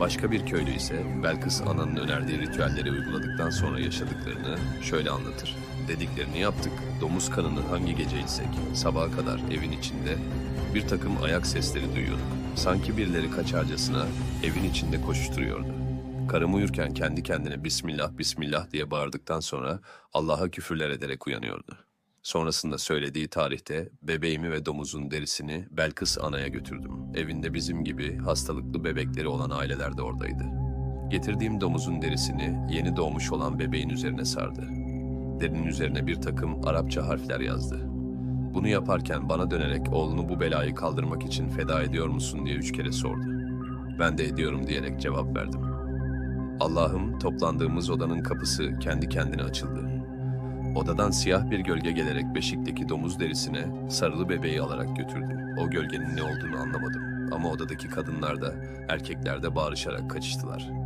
Başka bir köylü ise Belkıs ananın önerdiği ritüelleri uyguladıktan sonra yaşadıklarını şöyle anlatır. Dediklerini yaptık. Domuz kanını hangi gece içsek sabaha kadar evin içinde bir takım ayak sesleri duyuyorduk. Sanki birileri kaçarcasına evin içinde koşuşturuyordu. Karım uyurken kendi kendine Bismillah Bismillah diye bağırdıktan sonra Allah'a küfürler ederek uyanıyordu. Sonrasında söylediği tarihte bebeğimi ve domuzun derisini Belkıs Ana'ya götürdüm. Evinde bizim gibi hastalıklı bebekleri olan aileler de oradaydı. Getirdiğim domuzun derisini yeni doğmuş olan bebeğin üzerine sardı. Derinin üzerine bir takım Arapça harfler yazdı. Bunu yaparken bana dönerek oğlunu bu belayı kaldırmak için feda ediyor musun diye üç kere sordu. Ben de ediyorum diyerek cevap verdim. Allah'ım toplandığımız odanın kapısı kendi kendine açıldı. Odadan siyah bir gölge gelerek beşikteki domuz derisine sarılı bebeği alarak götürdü. O gölgenin ne olduğunu anlamadım ama odadaki kadınlar da erkekler de bağırışarak kaçıştılar.